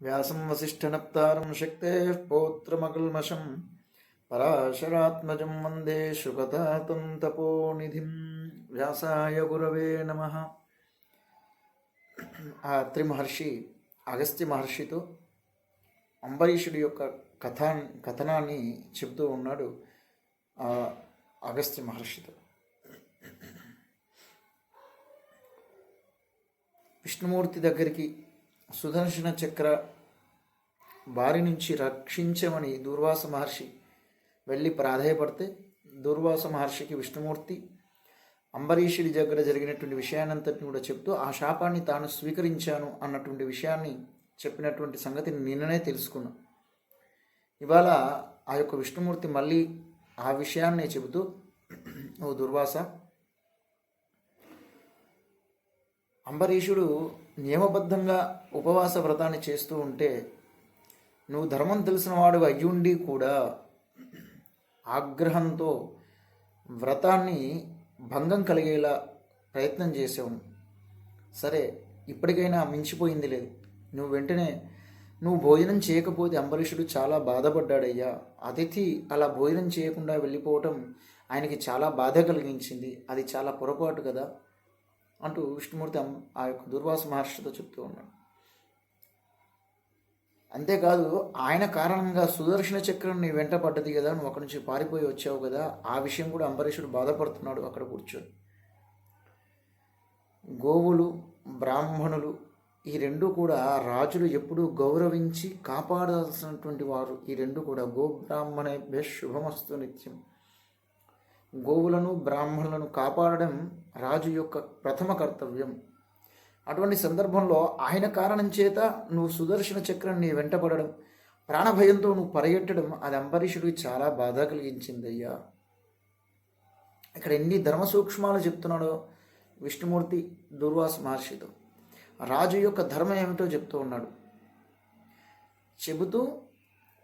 వ్యాసం వసిష్ఠనప్తారం శక్తే పౌత్రమకల్మషం పరాశరాత్మజం వందే శుకతాతం తపోనిధిం. వ్యాసాయ గురవే నమ. ఆ అత్రి మహర్షి అగస్త్య మహర్షితో అంబరీషుడి యొక్క కథా కథనాన్ని చెబుతూ ఉన్నాడు అగస్త్య మహర్షితో. విష్ణుమూర్తి దగ్గరికి సుదర్శన చక్ర బారి నుంచి రక్షించమని దుర్వాస మహర్షి వెళ్ళి ప్రాధాయపడితే దుర్వాస మహర్షికి విష్ణుమూర్తి అంబరీషుడి దగ్గర జరిగినటువంటి విషయాన్నంతటిని కూడా చెప్తూ ఆ శాపాన్ని తాను స్వీకరించాను అన్నటువంటి విషయాన్ని చెప్పినటువంటి సంగతిని నిన్ననే తెలుసుకున్నాం. ఇవాళ ఆ యొక్క విష్ణుమూర్తి మళ్ళీ ఆ విషయాన్నే చెబుతూ ఓ దుర్వాస అంబరీషుడు నియమబద్ధంగా ఉపవాస వ్రతాన్ని చేస్తూ ఉంటే నువ్వు ధర్మం తెలిసినవాడు అయ్యుండి కూడా ఆగ్రహంతో వ్రతాన్ని భంగం కలిగేలా ప్రయత్నం చేసావు సరే ఇప్పటికైనా మించిపోయింది లేదు. నువ్వు వెంటనే నువ్వు భోజనం చేయకపోతే అంబరీషుడు చాలా బాధపడ్డాడయ్యా. అతిథి అలా భోజనం చేయకుండా వెళ్ళిపోవటం ఆయనకి చాలా బాధ కలిగించింది. అది చాలా పొరపాటు కదా. అంటూ విష్ణుమూర్తి అం- ఆ యొక్క దుర్వాస మహర్షితో చెప్తూ ఉన్నాడు. అంతేకాదు ఆయన కారణంగా సుదర్శన చక్రం నీ వెంట పడ్డది కదా నువ్వు అక్కడి నుంచి పారిపోయి వచ్చావు కదా ఆ విషయం కూడా అంబరీషుడు బాధపడుతున్నాడు అక్కడ కూర్చొని. గోవులు బ్రాహ్మణులు ఈ రెండు కూడా రాజులు ఎప్పుడూ గౌరవించి కాపాడాల్సినటువంటి వారు. ఈ రెండు కూడా గో బ్రాహ్మణేభ్య శుభమస్తు నిత్యం. గోవులను బ్రాహ్మణులను కాపాడడం రాజు యొక్క ప్రథమ కర్తవ్యం. అటువంటి సందర్భంలో ఆయన కారణం చేత నువ్వు సుదర్శన చక్రం నీ వెంటపడడం ప్రాణభయంతో నువ్వు పరిగెట్టడం అది అంబరీషుడికి చాలా బాధ కలిగించింది అయ్యా ఇక్కడ ఎన్ని ధర్మ సూక్ష్మాలు చెప్తున్నాడో విష్ణుమూర్తి దుర్వాస మహర్షితో. రాజు యొక్క ధర్మం ఏమిటో చెప్తూ ఉన్నాడు. చెబుతూ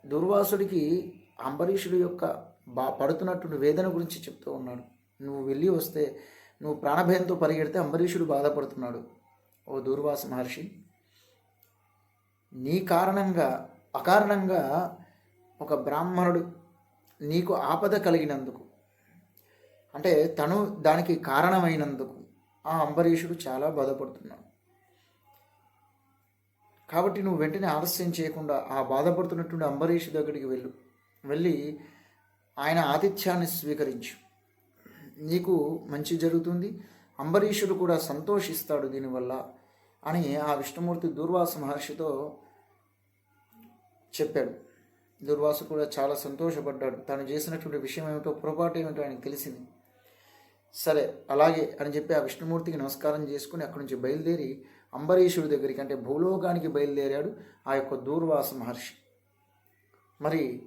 దుర్వాసుడికి అంబరీషుడి యొక్క బా పడుతున్నటువంటి వేదన గురించి చెప్తూ ఉన్నాడు. నువ్వు వెళ్ళి వస్తే నువ్వు ప్రాణభయంతో పరిగెడితే అంబరీషుడు బాధపడుతున్నాడు. ఓ దూర్వాస మహర్షి నీ కారణంగా అకారణంగా ఒక బ్రాహ్మణుడు నీకు ఆపద కలిగినందుకు అంటే తను దానికి కారణమైనందుకు ఆ అంబరీషుడు చాలా బాధపడుతున్నాడు. కాబట్టి నువ్వు వెంటనే ఆలస్యం చేయకుండా ఆ బాధపడుతున్నటువంటి అంబరీషు దగ్గరికి వెళ్ళు. వెళ్ళి ఆయన ఆతిథ్యాన్ని స్వీకరించు. నీకు మంచి జరుగుతుంది. అంబరీషుడు కూడా సంతోషిస్తాడు దీనివల్ల అని ఆ విష్ణుమూర్తి దూర్వాస మహర్షితో చెప్పాడు. దుర్వాసు కూడా చాలా సంతోషపడ్డాడు. తాను చేసినటువంటి విషయం ఏమిటో పొరపాటు ఏమిటో ఆయనకు తెలిసింది. సరే అలాగే అని చెప్పి ఆ విష్ణుమూర్తికి నమస్కారం చేసుకుని అక్కడి నుంచి బయలుదేరి అంబరీషుడి దగ్గరికి అంటే భూలోకానికి బయలుదేరాడు ఆ యొక్క దూర్వాస మహర్షి. మరి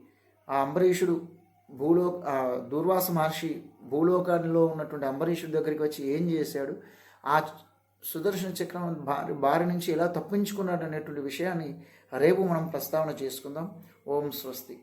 ఆ అంబరీషుడు భూలో దూర్వాస మహర్షి భూలోకంలో ఉన్నటువంటి అంబరీషుడి దగ్గరికి వచ్చి ఏం చేశాడు? ఆ సుదర్శన చక్రం బారి బారి నుంచి ఎలా తప్పించుకున్నాడు అనేటువంటి విషయాన్ని రేపు మనం ప్రస్తావన చేసుకుందాం. ఓం స్వస్తి.